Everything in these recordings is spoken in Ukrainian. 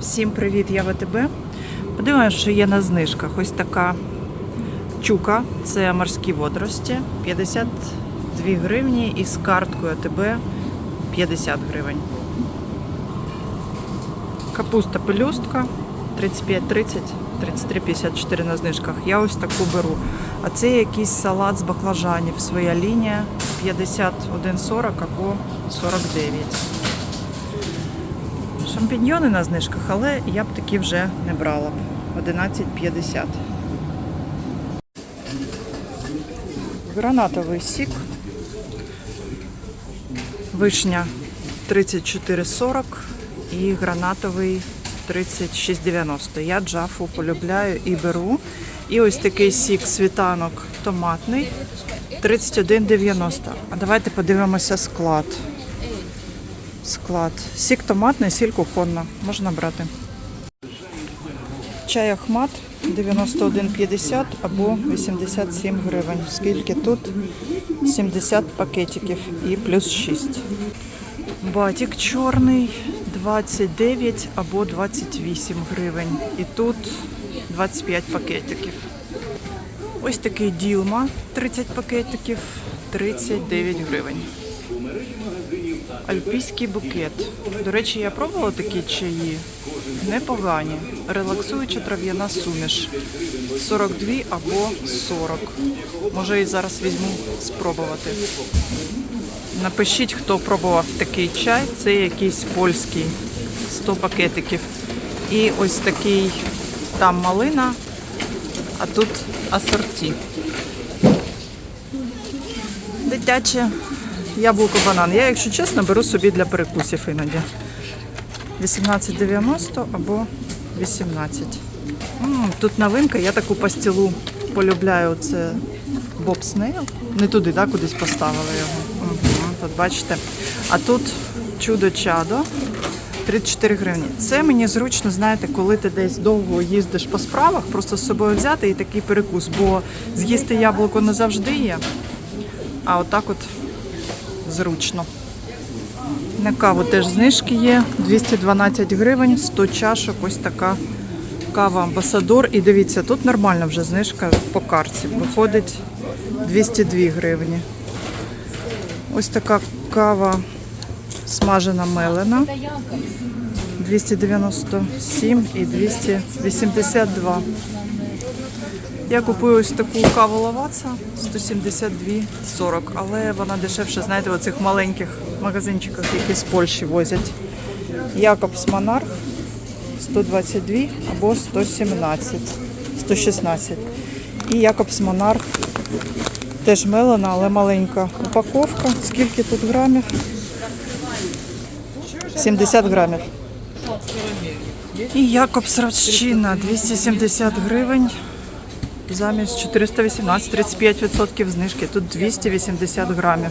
Всім привіт, я ВТБ. Подивимося, що є на знижках. Ось така чука, це морські водорості, 52 гривні і з карткою АТБ 50 гривень. Капуста пелюстка 35-30, 33-54 на знижках. Я ось таку беру. А це якийсь салат з баклажанів. Своя лінія 51,40 або 49. Шампіньйони на знижках, але я б такі вже не брала б. 11,50. Гранатовий сік. Вишня 34,40 і гранатовий 36,90. Я джафу полюбляю і беру. І ось такий сік світанок томатний 31,90. А давайте подивимося склад. Склад. Сік томатний, сіль кухонна. Можна брати. Чай Ахмат 91,50 або 87 гривень. Скільки тут? 70 пакетиків і плюс 6. Батік чорний 29 або 28 гривень. І тут 25 пакетиків. Ось такий Ділма 30 пакетиків 39 гривень. Альпійський букет. До речі, я пробувала такі чаї. Непогані. Релаксуюча трав'яна суміш. 42 або 40. Може і зараз візьму спробувати. Напишіть, хто пробував такий чай. Це якийсь польський. 100 пакетиків. І ось такий там малина, а тут асорті. Дитяче яблуко банан. Я, якщо чесно, беру собі для перекусів іноді. 18,90 або 18. М, Тут новинка, я таку пастілу полюбляю. Це Боб Снейл. Не туди, да, кудись поставили його. Угу, тут бачите. А тут чудо чадо. 34 гривні. Це мені зручно, знаєте, коли ти десь довго їздиш по справах, просто з собою взяти і такий перекус, бо з'їсти яблуко не завжди є. А отак от зручно. На каву теж знижки є. 212 гривень, 100 чашок, ось така кава Амбасадор. І дивіться, тут нормальна вже знижка по карці. Виходить 202 гривні. Ось така кава смажена мелена. 297 і 282. Я купую ось таку каву лаваца 172,40, але вона дешевше, знаєте, в оцих маленьких магазинчиках, які з Польщі возять. Якобс Монарх 122 або 117, 116. І Якобс Монарх теж мелена, але маленька упаковка. Скільки тут грамів? 70 грамів. І Якобс Рачина 270 гривень. Замість 418, 35% знижки. Тут 280 грамів.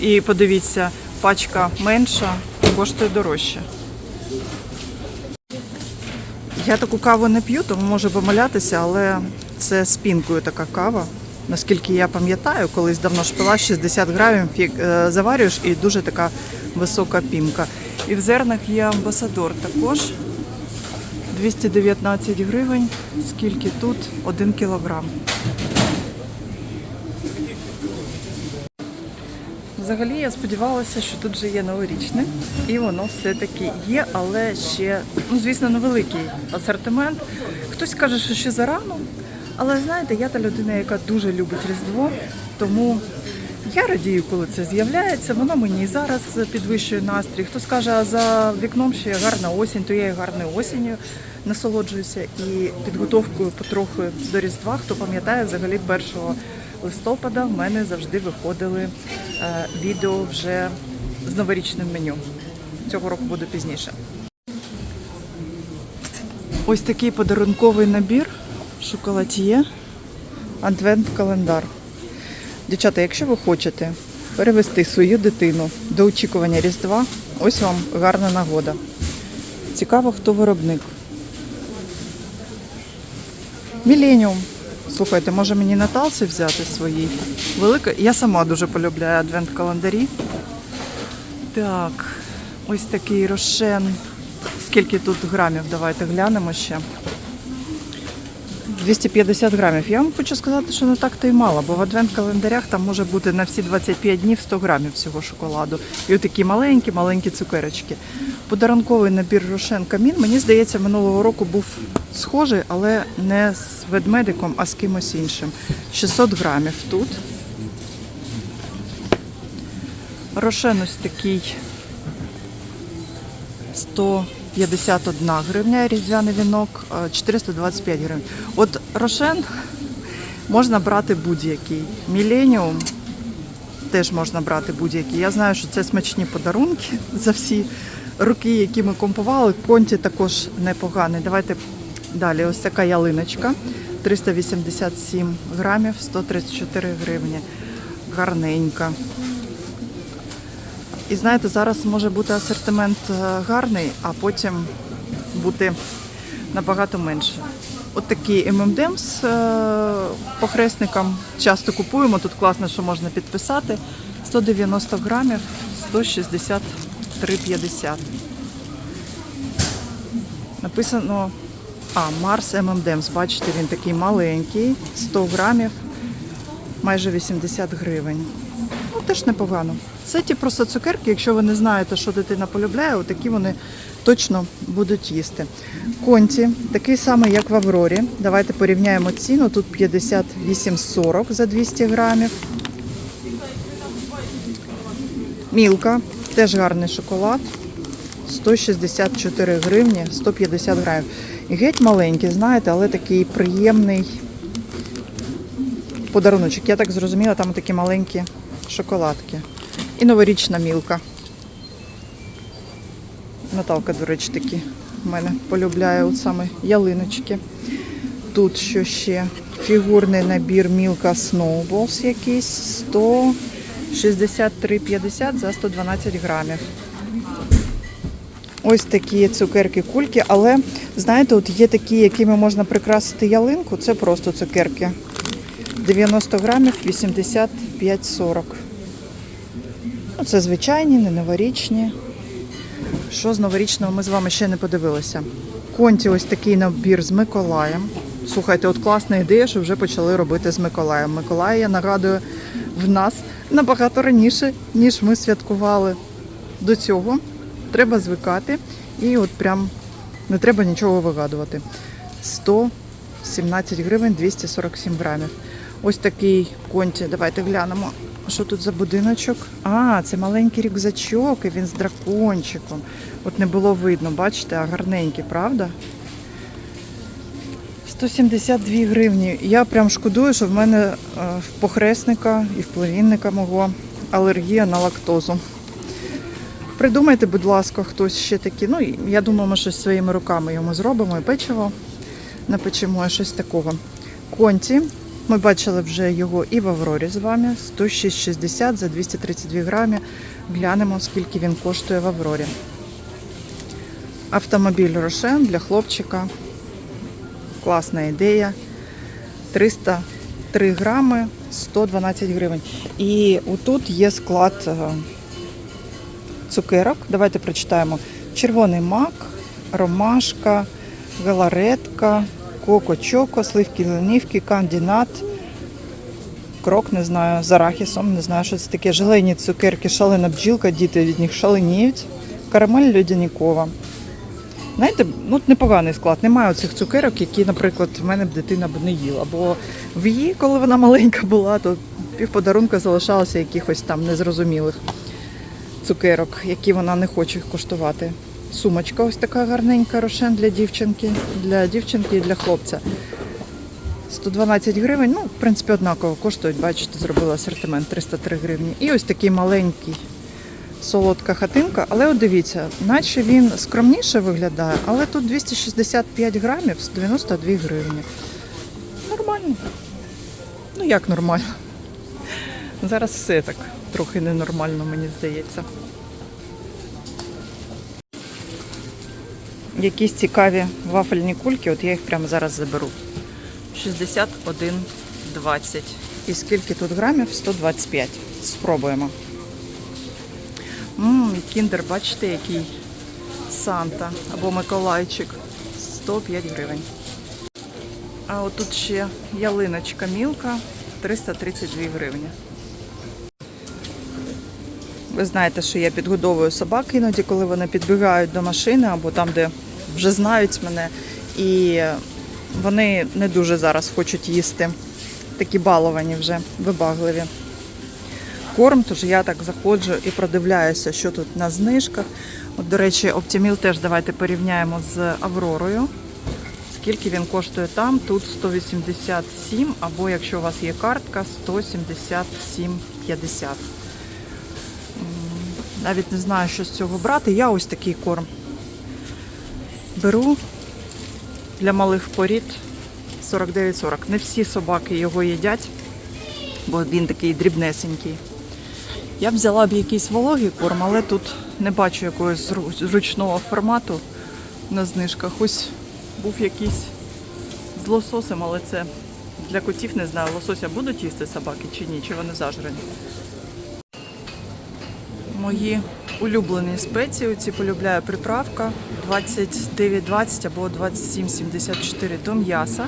І подивіться, пачка менша, коштує дорожче. Я таку каву не п'ю, тому можу помилятися, але це з пінкою така кава. Наскільки я пам'ятаю, колись давно ж пила 60 грамів, е, заварюєш і дуже така висока пінка. І в зернах є амбасадор також. 219 гривень. Скільки тут? 1 кілограм. Взагалі я сподівалася, що тут вже є новорічне, і воно все-таки є, але ще, ну звісно, невеликий асортимент. Хтось каже, що ще зарано. Але знаєте, я та людина, яка дуже любить Різдво, тому я радію, коли це з'являється. Воно мені і зараз підвищує настрій. Хтось каже, а за вікном ще гарна осінь, то я і гарною осінню насолоджуюся і підготовкою потроху до Різдва. Хто пам'ятає, взагалі 1 листопада в мене завжди виходили е, відео вже з новорічним меню. Цього року буде пізніше. Ось такий подарунковий набір шоколад'є адвент-календар. Дівчата, якщо ви хочете перевести свою дитину до очікування Різдва, ось вам гарна нагода. Цікаво, хто виробник. Міленіум. Слухайте, може мені Наталці взяти свої? Велика. Я сама дуже полюбляю адвент-календарі. Так, ось такий рошен скільки тут грамів, давайте глянемо ще. 250 грамів. Я вам хочу сказати, що не так то й мало, бо в адвент-календарях там може бути на всі 25 днів 100 грамів всього шоколаду. І отакі маленькі, маленькі цукерочки. Подарунковий набір Рошен Камін, мені здається, минулого року був схожий, але не з ведмедиком, а з кимось іншим. 600 грамів тут. Рошен ось такий 151 гривня, різдвяний вінок, е, 425 гривень. От Рошен можна брати будь-який. Міленіум теж можна брати будь-який. Я знаю, що це смачні подарунки за всі роки, які ми компували. Конті також непоганий. Давайте далі. Ось така ялиночка. 387 грамів, 134 гривні. Гарненька. І знаєте, зараз може бути асортимент е, гарний, а потім бути набагато менше. От такі ММДМ з е, похресником часто купуємо. Тут класно, що можна підписати. 190 грамів, 163,50. Написано а, Марс ММДМС. Бачите, він такий маленький, 100 грамів, майже 80 гривень. Ну, теж непогано. Це ті просто цукерки, якщо ви не знаєте, що дитина полюбляє, отакі вони точно будуть їсти. Конті, такий самий, як в Аврорі. Давайте порівняємо ціну. Тут 58,40 за 200 грамів. Мілка, теж гарний шоколад. 164 гривні, 150 грамів. Геть маленький, знаєте, але такий приємний подаруночок. Я так зрозуміла, там такі маленькі шоколадки. І новорічна мілка. Наталка, до речі, такі в мене полюбляє от саме ялиночки. Тут що ще? Фігурний набір Мілка Snowballs якийсь 163,50 за 112 грамів. Ось такі цукерки кульки, але знаєте, от є такі, якими можна прикрасити ялинку. Це просто цукерки. 90 грамів 85,40. Ну, Це звичайні, не новорічні. Що з новорічного ми з вами ще не подивилися. Конті ось такий набір з Миколаєм. Слухайте, от класна ідея, що вже почали робити з Миколаєм. Миколай, я нагадую, в нас набагато раніше, ніж ми святкували. До цього треба звикати і от прям не треба нічого вигадувати. 117 гривень 247 грамів. Ось такий конті. Давайте глянемо. Що тут за будиночок? А, це маленький рюкзачок, і він з дракончиком. От не було видно, бачите, а гарненький, правда? 172 гривні. Я прям шкодую, що в мене е, в похресника і в племінника мого алергія на лактозу. Придумайте, будь ласка, хтось ще такі. Ну, я думаю, ми щось своїми руками йому зробимо і печиво напечемо, і щось такого. Конті. Ми бачили вже його і в Аврорі з вами. 106,60 за 232 грамі. Глянемо, скільки він коштує в Аврорі. Автомобіль Рошен для хлопчика. Класна ідея. 303 грами, 112 гривень. І отут є склад е, цукерок. Давайте прочитаємо. Червоний мак, ромашка, галаретка, коко чоко, сливки ленівки, кандінат, крок, не знаю, з арахісом, не знаю, що це таке. Желейні цукерки, шалена бджілка, діти від них шаленіють. Карамель льодянікова. Знаєте, ну непоганий склад. Немає оцих цукерок, які, наприклад, в мене б дитина б не їла. Бо в її, коли вона маленька була, то півподарунка залишалося якихось там незрозумілих цукерок, які вона не хоче коштувати. Сумочка ось така гарненька рошен для дівчинки, для дівчинки і для хлопця. 112 гривень, ну, в принципі, однаково коштують, бачите, зробила асортимент 303 гривні. І ось такий маленький солодка хатинка, але от дивіться, наче він скромніше виглядає, але тут 265 грамів з 92 гривні. Нормально. Ну як нормально? Зараз все так трохи ненормально, мені здається. Якісь цікаві вафельні кульки, от я їх прямо зараз заберу. 61,20. І скільки тут грамів? 125. Спробуємо. Ммм, кіндер, бачите, який Санта або Миколайчик 105 гривень. А отут ще ялиночка мілка 332 гривні. Ви знаєте, що я підгодовую собак іноді, коли вони підбігають до машини або там, де вже знають мене. І вони не дуже зараз хочуть їсти. Такі баловані вже, вибагливі. Корм, тож я так заходжу і продивляюся, що тут на знижках. От, до речі, Оптіміл теж давайте порівняємо з Авророю. Скільки він коштує там? Тут 187, або якщо у вас є картка, 177,50. Навіть не знаю, що з цього брати. Я ось такий корм беру для малих порід 49,40. Не всі собаки його їдять, бо він такий дрібнесенький. Я б взяла б якийсь вологий корм, але тут не бачу якогось зру- зручного формату на знижках. Ось був якийсь з лососем, але це для котів не знаю. Лосося будуть їсти собаки чи ні, чи вони зажрені. Мої улюблені спеції, ці полюбляю приправка 29,20 або 27,74 до м'яса.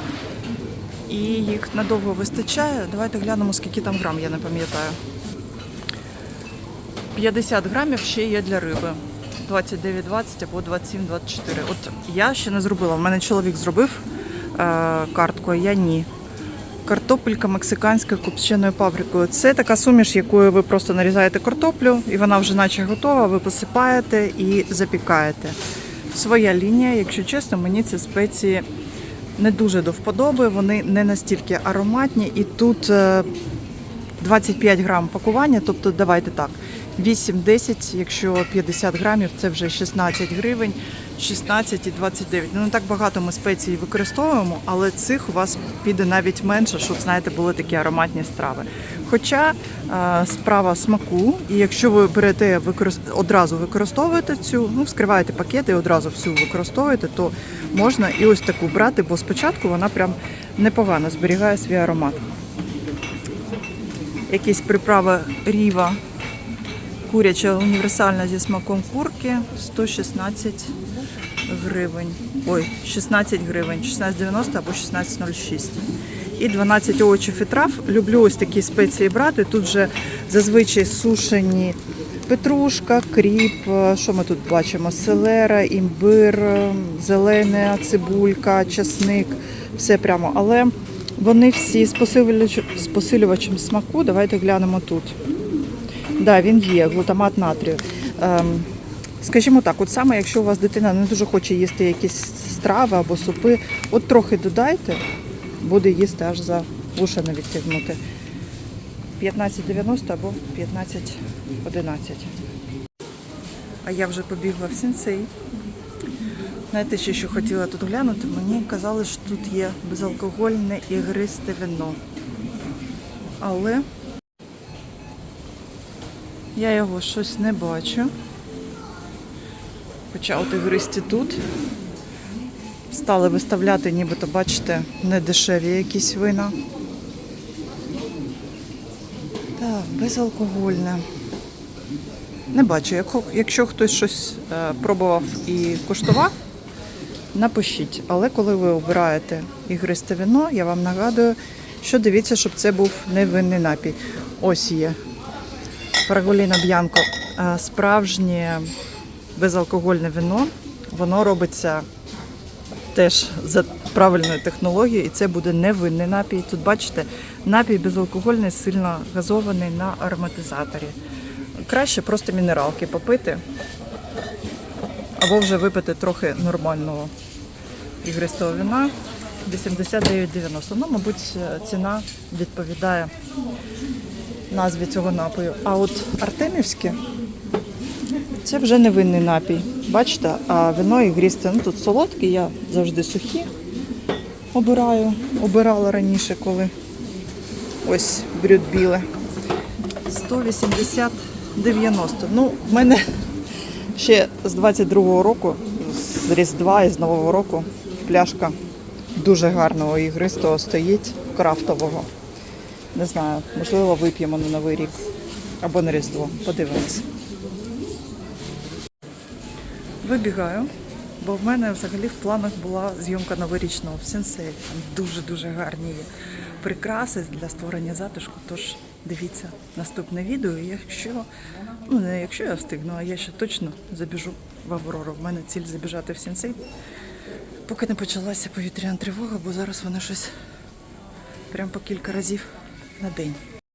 І їх надовго вистачає. Давайте глянемо, скільки там грам, я не пам'ятаю. 50 грамів ще є для риби. 29,20 або 27,24. От я ще не зробила. У мене чоловік зробив е, картку, а я ні. Картопелька мексиканська копченою паприкою. Це така суміш, якою ви просто нарізаєте картоплю, і вона вже наче готова, ви посипаєте і запікаєте. Своя лінія, якщо чесно, мені ці спеції не дуже до вподоби, вони не настільки ароматні. І тут е, 25 грам пакування, тобто давайте так. 8-10, якщо 50 грамів, це вже 16 гривень, 16 і 29. Ну, не так багато ми спецій використовуємо, але цих у вас піде навіть менше, щоб, знаєте, були такі ароматні страви. Хоча е, справа смаку, і якщо ви берете використ... одразу використовуєте цю, ну, вскриваєте пакет і одразу всю використовуєте, то можна і ось таку брати, бо спочатку вона прям непогано зберігає свій аромат. Якісь приправи ріва Куряча універсальна зі смаком курки 116 гривень. Ой, 16 гривень, 16,90 або 16,06. І 12 овочів і трав. Люблю ось такі спеції брати. Тут вже зазвичай сушені петрушка, кріп. е, Що ми тут бачимо? Селера, імбир, е, зелена цибулька, часник. Все прямо. Але вони всі з посилювачем смаку. Давайте глянемо тут. Да, він є, глутамат натрію. Ем, скажімо так, от саме якщо у вас дитина не дуже хоче їсти якісь страви або супи, от трохи додайте, буде їсти аж за вуша не відтягнути. 15,90 або 15,11. А я вже побігла в сенсей. Знаєте, ще що хотіла тут глянути? Мені казали, що тут є безалкогольне ігристе вино. Але я його щось не бачу. Хоча от ігристі тут стали виставляти, нібито, бачите, не дешеві якісь вина. Так, безалкогольне. Не бачу. Якщо, хтось щось е, пробував і куштував, напишіть. Але коли ви обираєте ігристе вино, я вам нагадую, що дивіться, щоб це був не винний напій. Ось є. Фраголіно Б'янко е, справжнє безалкогольне вино. Воно робиться теж за правильною технологією, і це буде невинний напій. Тут бачите, напій безалкогольний, сильно газований на ароматизаторі. Краще просто мінералки попити, або вже випити трохи нормального ігристого вина. 89,90. Ну, мабуть, ціна відповідає назві цього напою. А от Артемівське це вже невинний напій. Бачите, а вино і грісте. Ну тут солодкі, я завжди сухі обираю. Обирала раніше, коли ось брюд біле. 180-90. Ну, в мене ще з 22-го року, з Різдва і з Нового року, пляшка дуже гарного ігристого стоїть, крафтового. Не знаю, можливо, вип'ємо на Новий рік або на Різдво. Подивимось. вибігаю, бо в мене взагалі в планах була зйомка новорічного в сенсей. Там дуже-дуже гарні прикраси для створення затишку. Тож дивіться наступне відео. Якщо, ну не якщо я встигну, а я ще точно забіжу в Аврору. В мене ціль забіжати в сенсей. Поки не почалася повітряна тривога, бо зараз вона щось прям по кілька разів на день.